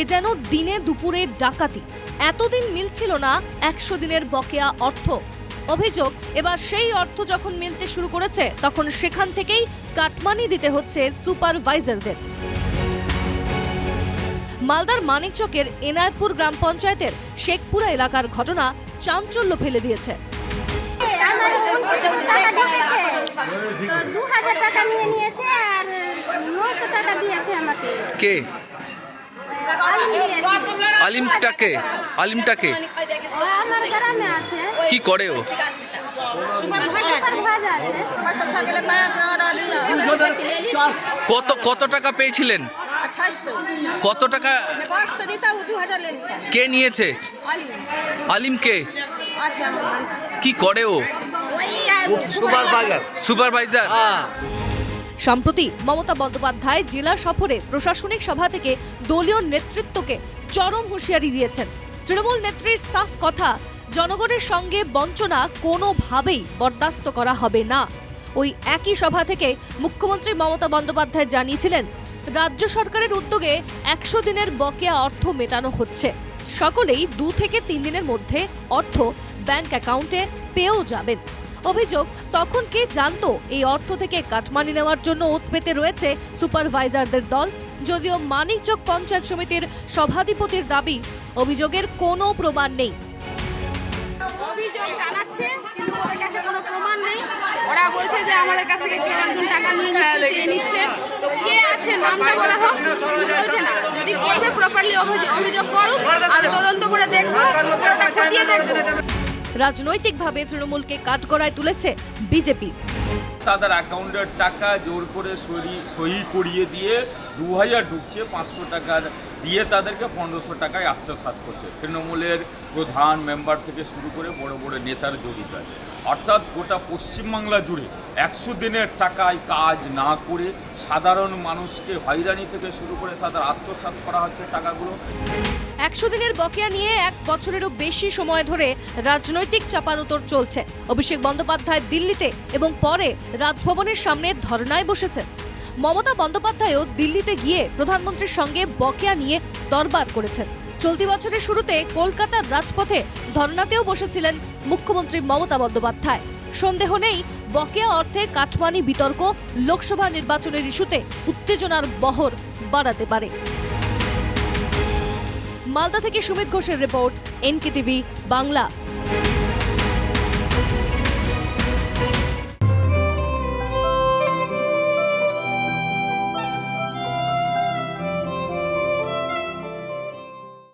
এ যেন দিনে দুপুরে ডাকাতি। এতদিন মিলছিল না একশো দিনের বকেয়া অর্থ। অভিযোগ এবার সেই অর্থ যখন মিলতে শুরু করেছে তখন সেখান থেকেই কাটমানি দিতে হচ্ছে সুপারভাইজারদের। মালদার মানিকচকের এনায়তপুর গ্রাম পঞ্চায়েতের শেখপুরা এলাকার ঘটনা চাঞ্চল্য ফেলে দিয়েছে। টাকা দু হাজার টাকা নিয়ে নিয়েছে আর টাকা দিয়েছে আমাকে। কে? আলিমটাকে আলিমটাকে। ও আমার গ্রামে আছে। কি করে ও? কত কত টাকা পেয়েছিলেন? কত টাকা কে নিয়েছে? আলিম কে কি করে ও? সুপারভাইজার। সুপারভাইজার? সম্প্রতি মমতা বন্দ্যোপাধ্যায় জেলা সফরে প্রশাসনিক সভা থেকে দলীয় নেতৃত্বকে চরম হুঁশিয়ারি দিয়েছেন। তৃণমূল নেত্রীর সাফ কথা, জনগণের সঙ্গে বঞ্চনা কোনোভাবেই বরদাস্ত করা হবে না। ওই একই সভা থেকে মুখ্যমন্ত্রী মমতা বন্দ্যোপাধ্যায় জানিয়েছিলেন, রাজ্য সরকারের উদ্যোগে একশো দিনের বকেয়া অর্থ মেটানো হচ্ছে। সকলেই দু থেকে তিন দিনের মধ্যে অর্থ ব্যাংক অ্যাকাউন্টে পেয়েও যাবেন। অভিযোগ তখন কে জানতো এই অর্থ থেকে কাটমানি নেওয়ার জন্য ওত পেতে রয়েছে সুপারভাইজারদের দল? যদিও মানিকচক পঞ্চায়েত সমিতির সভাধিপতির দাবি অভিযোগের কোনো প্রমাণ নেই। অভিযোগ জানাচ্ছে কিন্তু ওদের কাছে কোনো প্রমাণ নেই। ওরা বলছে যে আমাদের কাছ থেকে কেউ একজন টাকা নিয়ে নিচ্ছে চেয়ে নিচ্ছে। তো কে আছে নামটা বলা হোক বলছে না। যদি করবে প্রপারলি অভিযোগ করুক আমি তদন্ত করে দেখব ওটা খতিয়ে দেখব। রাজনৈতিকভাবে তৃণমূলকে কাঠগড়ায় তুলেছে বিজেপি। তাদের অ্যাকাউন্টের টাকা জোর করে সরি, সহি করিয়ে দিয়ে দু হাজার ঢুকছে পাঁচশো টাকার, দিয়ে তাদেরকে পনেরোশো টাকায় আত্মসাৎ করছে। তৃণমূলের প্রধান মেম্বার থেকে শুরু করে বড় বড় নেতার জড়িত আছে। অর্থাৎ গোটা পশ্চিমবাংলা জুড়ে একশো দিনের টাকায় কাজ না করে সাধারণ মানুষকে হয়রানি থেকে শুরু করে তাদের আত্মসাৎ করা হচ্ছে টাকাগুলো। একশো দিনের বকেয়া নিয়ে এক বছরেরও বেশি সময় ধরে রাজনৈতিক চাপানুতর চলছে। অভিষেক বন্দ্যোপাধ্যায় দিল্লিতে এবং পরে রাজভবনের সামনে ধর্নায় বসেছেন। মমতা বন্দ্যোপাধ্যায়ও দিল্লিতে গিয়ে প্রধানমন্ত্রীর সঙ্গে বকেয়া নিয়ে দরবার করেছেন। চলতি বছরের শুরুতে কলকাতার রাজপথে ধর্নাতেও বসেছিলেন মুখ্যমন্ত্রী মমতা বন্দ্যোপাধ্যায়। সন্দেহ নেই, বকেয়া অর্থে কাটমানি বিতর্ক লোকসভা নির্বাচনের ইস্যুতে উত্তেজনার বহর বাড়াতে পারে। মালদা থেকে সুমিত ঘোষের রিপোর্ট, এনকেটিভি, বাংলা।